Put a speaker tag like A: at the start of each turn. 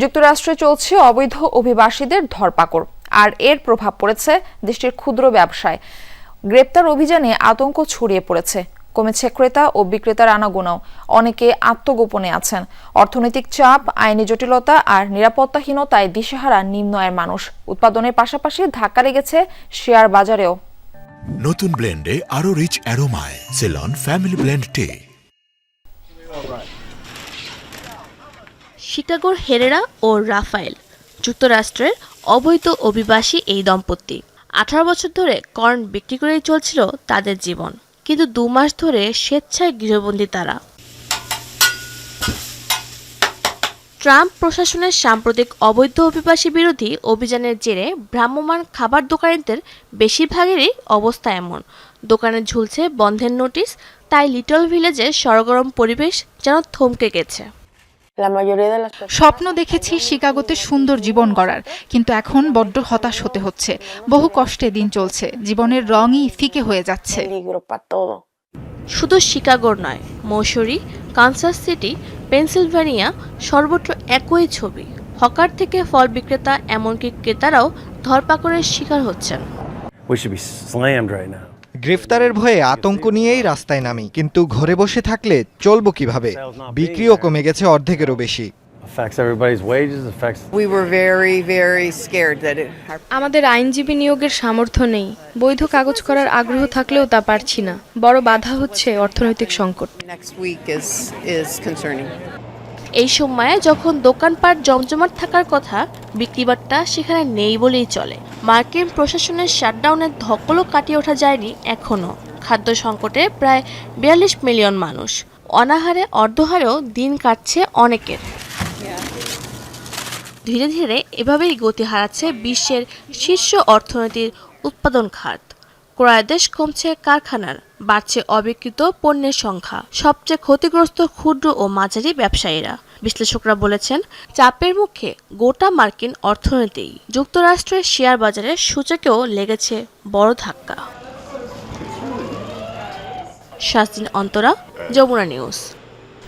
A: যুক্তরাষ্ট্রে চলছে অবৈধ অভিবাসীদের ধরপাকড়, আর এর প্রভাব পড়েছে দেশটির ক্ষুদ্র ব্যবসায়। গ্রেপ্তার অভিযানে আতঙ্ক ছড়িয়ে পড়েছে। কমেছে ক্রেতা ও বিক্রেতার আনাগোনাও। অনেকে আত্মগোপনে আছেন। অর্থনৈতিক চাপ, আইনি জটিলতা আর নিরাপত্তাহীনতায় দিশেহারা নিম্ন আয়ের মানুষ। উৎপাদনের পাশাপাশি ধাক্কা লেগেছে শেয়ার বাজারেও।
B: নতুন ব্লেন্ডে আরও রিচ অ্যারোমায় সেলন ফ্যামিলি ব্লেন্ড টে
C: শিকাগোর হেরেরা ও রাফায়েল, যুক্তরাষ্ট্রের অবৈধ অভিবাসী এই দম্পতি। আঠারো বছর ধরে কর্ন বিক্রি করেই চলছিল তাদের জীবন, কিন্তু দু মাস ধরে স্বেচ্ছায় গৃহবন্দী তারা। ট্রাম্প প্রশাসনের সাম্প্রতিক অবৈধ অভিবাসী বিরোধী অভিযানের জেরে ভ্রাম্যমাণ খাবার দোকানিদের বেশিরভাগেরই অবস্থা এমন। দোকানে ঝুলছে বন্ধের নোটিশ, তাই লিটল ভিলেজের সরগরম পরিবেশ যেন থমকে গেছে।
D: স্বপ্ন দেখেছি শিকাগোতে সুন্দর জীবন গড়ার কিন্তু এখন বড্ড হতাশ হতে হচ্ছে বহু কষ্টে দিন চলছে জীবনের রঙই ফিকে হয়ে যাচ্ছে.
C: শুধু শিকাগোর নয় মৌসুরি কানসাস সিটি পেনসিলভেনিয়া সর্বত্র একই ছবি হকার থেকে ফল বিক্রেতা এমনকি ক্রেতারাও ধরপাকড়ের শিকার হচ্ছেন
E: We should be slammed right now.
F: গ্রেফতারের ভয়ে আতঙ্ক নিয়েই রাস্তায় নামি কিন্তু ঘরে বসে থাকলে চলবো কীভাবে? বিক্রিও কমে গেছে অর্ধেকেরও বেশি।
G: আমাদের আইনজীবী নিয়োগের সামর্থ্য নেই। বৈধ কাগজ করার আগ্রহ থাকলেও তা পারছি না। বড় বাধা হচ্ছে অর্থনৈতিক সংকট।
C: এই সময়ে যখন দোকানপাট জমজমাট থাকার কথা, বিক্রিবাট্টা সেখানে নেই বলেই চলে। মার্কিন প্রশাসনের শাটডাউনের ধকলও কাটিয়ে ওঠা যায়নি এখনও খাদ্য সংকটে প্রায় বিয়াল্লিশ মিলিয়ন মানুষ। অনাহারে অর্ধহারেও দিন কাটছে অনেকের। ধীরে ধীরে এভাবেই গতি হারাচ্ছে বিশ্বের শীর্ষ অর্থনীতির উৎপাদন খাত। ক্রয়াদেশ কমছে কারখানার, বাড়ছে অবিকৃত পণ্যের সংখ্যা। সবচেয়ে ক্ষতিগ্রস্ত ক্ষুদ্র ও মাঝারি ব্যবসায়ীরা। বিশ্লেষকরা বলেছেন, চাপের মুখে গোটা মার্কিন অর্থনীতি, যুক্তরাষ্ট্রের শেয়ার বাজারে সূচকেও লেগেছে বড় ধাক্কা। শাস্তিন অন্তরা, যমুনা নিউজ।